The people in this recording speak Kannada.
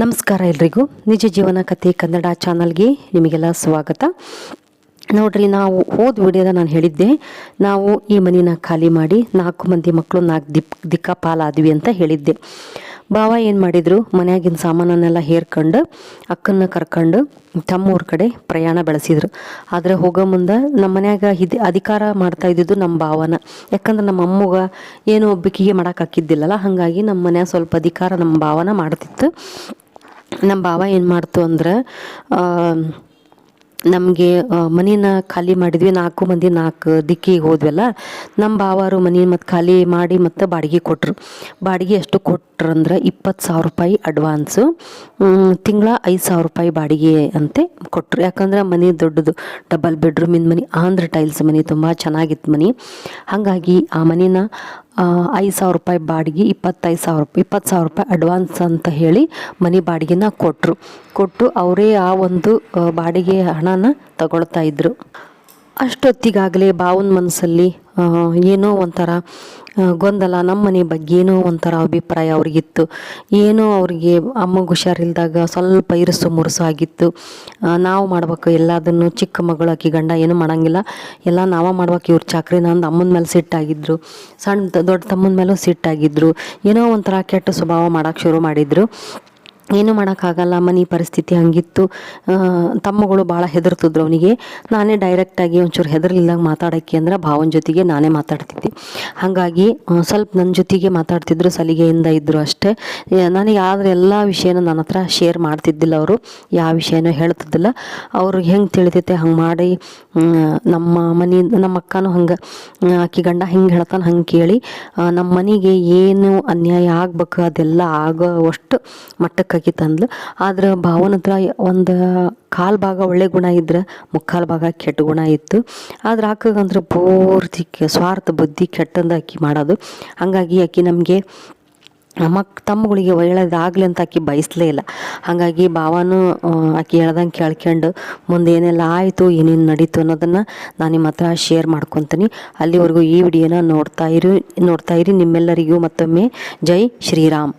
ನಮಸ್ಕಾರ ಎಲ್ರಿಗೂ. ನಿಜ ಜೀವನ ಕಥೆ ಕನ್ನಡ ಚಾನಲ್ಗೆ ನಿಮಗೆಲ್ಲ ಸ್ವಾಗತ. ನೋಡ್ರಿ, ನಾವು ಹೋದ ವಿಡಿಯೋದ ನಾನು ಹೇಳಿದ್ದೆ, ನಾವು ಈ ಮನೆಯನ್ನ ಖಾಲಿ ಮಾಡಿ ನಾಲ್ಕು ಮಂದಿ ಮಕ್ಕಳು ನಾಲ್ಕು ದಿಪ್, ದಿಕ್ಕಾಪಾಲಾದ್ವಿ ಅಂತ ಹೇಳಿದ್ದೆ. ಬಾವ ಏನು ಮಾಡಿದ್ರು, ಮನೆಯಾಗಿನ ಸಾಮಾನನ್ನೆಲ್ಲ ಹೇರ್ಕೊಂಡು, ಅಕ್ಕನ್ನ ಕರ್ಕೊಂಡು ತಮ್ಮೂರ ಕಡೆ ಪ್ರಯಾಣ ಬೆಳೆಸಿದ್ರು. ಆದರೆ ಹೋಗೋ ಮುಂದೆ ನಮ್ಮ ಮನ್ಯಾಗ ಇದು ಅಧಿಕಾರ ಮಾಡ್ತಾ ಇದ್ದಿದ್ದು ನಮ್ಮ ಭಾವನ ಯಾಕಂದ್ರೆ ನಮ್ಮ ಅಮ್ಮಗ ಏನು ಒಬ್ಬಕಿಗೆ ಮಾಡೋಕ್ಕಾಕಿದ್ದಿಲ್ಲಲ್ಲ ಹಾಗಾಗಿ ನಮ್ಮ ಮನ್ಯಾಗ ಸ್ವಲ್ಪ ಅಧಿಕಾರ ನಮ್ಮ ಭಾವನ ಮಾಡ್ತಿತ್ತು. ನಮ್ಮ ಬಾವ ಏನು ಮಾಡ್ತು ಅಂದ್ರೆ ನಮಗೆ ಮನೇನ ಖಾಲಿ ಮಾಡಿದ್ವಿ, ನಾಲ್ಕು ಮಂದಿ, ನಾಲ್ಕು ದಿಕ್ಕಿಗೆ ಹೋದ್ವಲ್ಲ ನಮ್ಮ ಬಾವಾರು ಮನೆ ಮತ್ತು ಖಾಲಿ ಮಾಡಿ ಮತ್ತು ಬಾಡಿಗೆ ಕೊಟ್ಟರು ಬಾಡಿಗೆ ಎಷ್ಟು ಕೊಟ್ರು ಅಂದ್ರೆ ಇಪ್ಪತ್ತು ಸಾವಿರ ರೂಪಾಯಿ ಅಡ್ವಾನ್ಸು ತಿಂಗಳ ಐದು ಸಾವಿರ ರೂಪಾಯಿ ಬಾಡಿಗೆ ಅಂತೆ ಕೊಟ್ಟರು ಯಾಕಂದ್ರೆ ಮನೆ ದೊಡ್ಡದು, ಡಬಲ್ ಬೆಡ್ರೂಮಿನ ಮನೆ, ಆಂಧ್ರ ಟೈಲ್ಸ್ ಮನೆ, ತುಂಬ ಚೆನ್ನಾಗಿತ್ತು ಮನೆ. ಹಾಗಾಗಿ ಆ ಮನೇನ ಐದು ಸಾವಿರ ರೂಪಾಯಿ ಬಾಡಿಗೆ, ಇಪ್ಪತ್ತೈದು ಸಾವಿರ ರೂಪಾಯಿ, ಇಪ್ಪತ್ತು ಸಾವಿರ ರೂಪಾಯಿ ಅಡ್ವಾನ್ಸ್ ಅಂತ ಹೇಳಿ ಮನೆ ಬಾಡಿಗೆನ ಕೊಟ್ಟರು ಕೊಟ್ಟು ಅವರೇ ಆ ಒಂದು ಬಾಡಿಗೆ ಹಣನ ತಗೊಳ್ತಾ ಇದ್ರು. ಅಷ್ಟೊತ್ತಿಗಾಗಲೇ ಬಾವನ ಮನಸ್ಸಲ್ಲಿ ಏನೋ ಒಂಥರ ಗೊಂದಲ ನಮ್ಮ ಮನೆ ಬಗ್ಗೆ ಏನೋ ಒಂಥರ ಅಭಿಪ್ರಾಯ ಅವ್ರಿಗಿತ್ತು. ಏನೋ ಅವ್ರಿಗೆ ಅಮ್ಮಗೆ ಹುಷಾರಿಲ್ದಾಗ ಸ್ವಲ್ಪ ಇರುಸು ಮುರುಸು ಆಗಿತ್ತು. ನಾವು ಮಾಡ್ಬೇಕು, ಎಲ್ಲದನ್ನು ಚಿಕ್ಕ ಮಗಳು ಆಕಿ ಗಂಡ ಏನು ಮಾಡೋಂಗಿಲ್ಲ. ಎಲ್ಲ ನಾವೇ ಮಾಡ್ಬೇಕು, ಇವ್ರ ಚಾಕ್ರಿ ನಂದು ಅಮ್ಮನ ಮೇಲೆ ಸಿಟ್ಟಾಗಿದ್ದರು ಸಣ್ಣ ದೊಡ್ಡ ತಮ್ಮನ ಮೇಲೂ ಸಿಟ್ಟಾಗಿದ್ದರು ಏನೋ ಒಂಥರ ಕೆಟ್ಟ ಸ್ವಭಾವ ಮಾಡೋಕೆ ಶುರು ಮಾಡಿದ್ರು. ಏನು ಮಾಡೋಕ್ಕಾಗಲ್ಲ, ಮನೆ ಪರಿಸ್ಥಿತಿ ಹಂಗಿತ್ತು. ತಮ್ಮಗಳು ಭಾಳ ಹೆದರ್ತಿದ್ರು ಅವನಿಗೆ. ನಾನೇ ಡೈರೆಕ್ಟಾಗಿ ಒಂಚೂರು ಹೆದರ್ಲಿಲ್ಲ ಮಾತಾಡೋಕ್ಕೆ ಅಂದ್ರೆ ಭಾವನ ಜೊತೆಗೆ ನಾನೇ ಮಾತಾಡ್ತಿದ್ದೆ. ಹಾಗಾಗಿ ಸ್ವಲ್ಪ ನನ್ನ ಜೊತೆಗೆ ಮಾತಾಡ್ತಿದ್ರು, ಸಲಿಗೆಯಿಂದ ಇದ್ದರು ಅಷ್ಟೇ. ನನಗೆ ಆದರೆ ಎಲ್ಲ ವಿಷಯನೂ ನನ್ನ ಹತ್ರ ಶೇರ್ ಮಾಡ್ತಿದ್ದಿಲ್ಲ ಅವರು. ಯಾವ ವಿಷಯನೂ ಹೇಳ್ತಿದ್ದಿಲ್ಲ. ಅವ್ರಿಗೆ ಹೆಂಗೆ ತಿಳಿತೈತೆ ಹಂಗೆ ಮಾಡಿ ನಮ್ಮ ಮನೆ, ನಮ್ಮ ಅಕ್ಕನೂ ಹಂಗೆ ಆಕಿ ಗಂಡ ಹಿಂಗೆ ಹೇಳ್ತಾನೆ ಹಂಗೆ ಕೇಳಿ ನಮ್ಮ ಮನೆಗೆ ಏನು ಅನ್ಯಾಯ ಆಗ್ಬೇಕು ಅದೆಲ್ಲ ಆಗೋವಷ್ಟು ಮಟ್ಟಕ್ಕಾಗಿ ತಂದ್ಲು. ಆದ್ರೆ ಭಾವನ ಹತ್ರ ಒಂದು ಕಾಲು ಭಾಗ ಒಳ್ಳೆ ಗುಣ ಇದ್ರೆ ಮುಕ್ಕಾಲು ಭಾಗ ಕೆಟ್ಟ ಗುಣ ಇತ್ತು. ಆದ್ರೆ ಆಕಾಗಂದ್ರೆ ಪೂರ್ತಿ ಸ್ವಾರ್ಥ ಬುದ್ಧಿ ಕೆಟ್ಟಂದು ಅಕ್ಕಿ ಮಾಡೋದು. ಹಾಗಾಗಿ ಅಕ್ಕಿ ನಮಗೆ ಮಕ್ ತಮ್ಮಗಳಿಗೆ ಒಳ್ಳೇದಾಗಲಿ ಅಂತ ಆಕಿ ಬಯಸಲೇ ಇಲ್ಲ. ಹಾಗಾಗಿ ಭಾವನೂ ಆಕಿ ಹೇಳ್ದಂಗೆ ಕೇಳ್ಕೊಂಡು ಮುಂದೆ ಏನೆಲ್ಲ ಆಯಿತು, ಏನೇನು ನಡೀತು ಅನ್ನೋದನ್ನು ನಾನು ನಿಮ್ಮ ಹತ್ರ ಶೇರ್ ಮಾಡ್ಕೊತೀನಿ. ಅಲ್ಲಿವರೆಗೂ ಈ ವಿಡಿಯೋನ ನೋಡ್ತಾ ಇರಿ ನೋಡ್ತಾ ಇರಿ. ನಿಮ್ಮೆಲ್ಲರಿಗೂ ಮತ್ತೊಮ್ಮೆ ಜೈ ಶ್ರೀರಾಮ್.